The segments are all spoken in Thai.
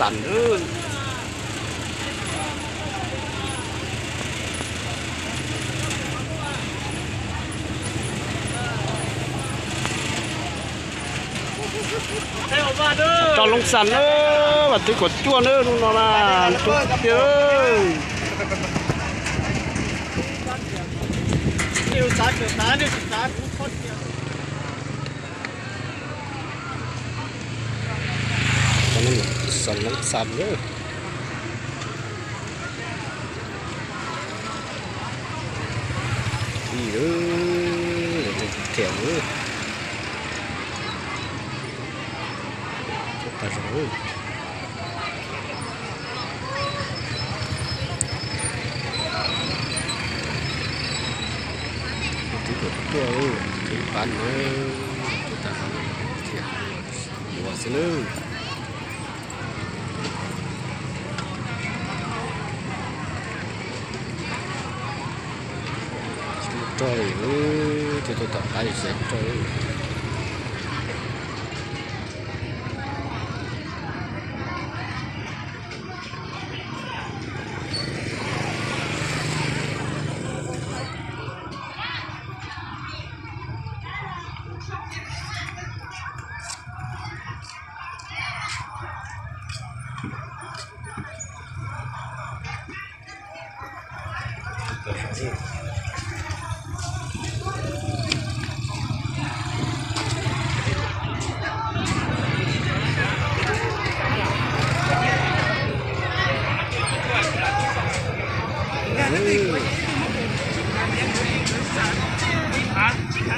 สั่นเอ้ยให้ออกมาเด้อจอลงสั่นเอ้ยบัดนี้กดจ้วนเอ้ยนู่นน่ะนะจุ๊บเด้อนิวสารเกิดสารนิวสารทุกคนเนี่ย ต อนนั้นสั่นลงสั่นเด้อนี่เด้อแถวเด้อไปเด้อที่กดตัวที่ปันเออที่ตาเที่ยหัวสนึงจอเออที่ตัวต่อ ไปเสร็จจอ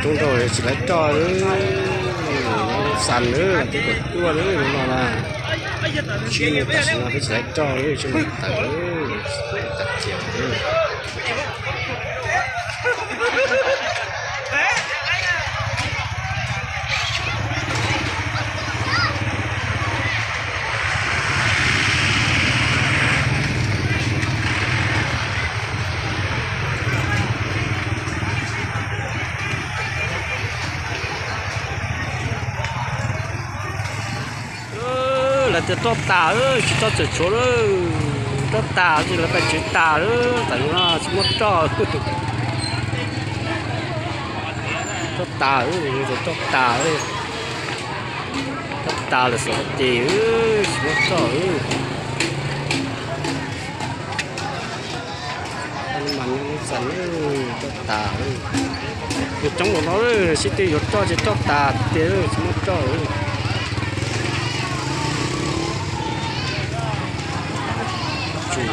chúng tôi chỉ lấy trò nữa sàn nữa cái cột tua nữa nó là chuyên nghiệp ta sẽ nói chỉ lấy trò nữa cho mình tớ đặt chiều nữa จะตบตาเออจะตบจะชัวเออตบตาสิแล้วไปจุดตาเออแต่ว่าสมมติจอตบตาเออจะตบตาเออตบตาเลยสมจีเออสมมติจอเอ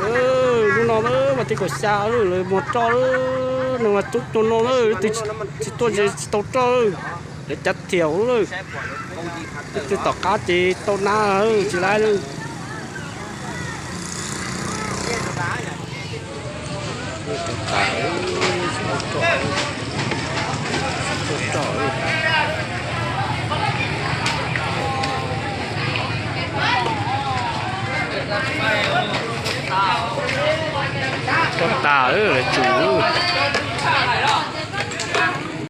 เออนู่นเออมาที่กับชาเลยหมดจอเลยนึกว่าจุดตัวนอะเออติดติดตัวจะตัวจอดเลยเดี๋จัดเทียวเลยจะตอก้าจีตัวหน้าเออจีไรเลยตายตัวออเลย ต้นตาเออจู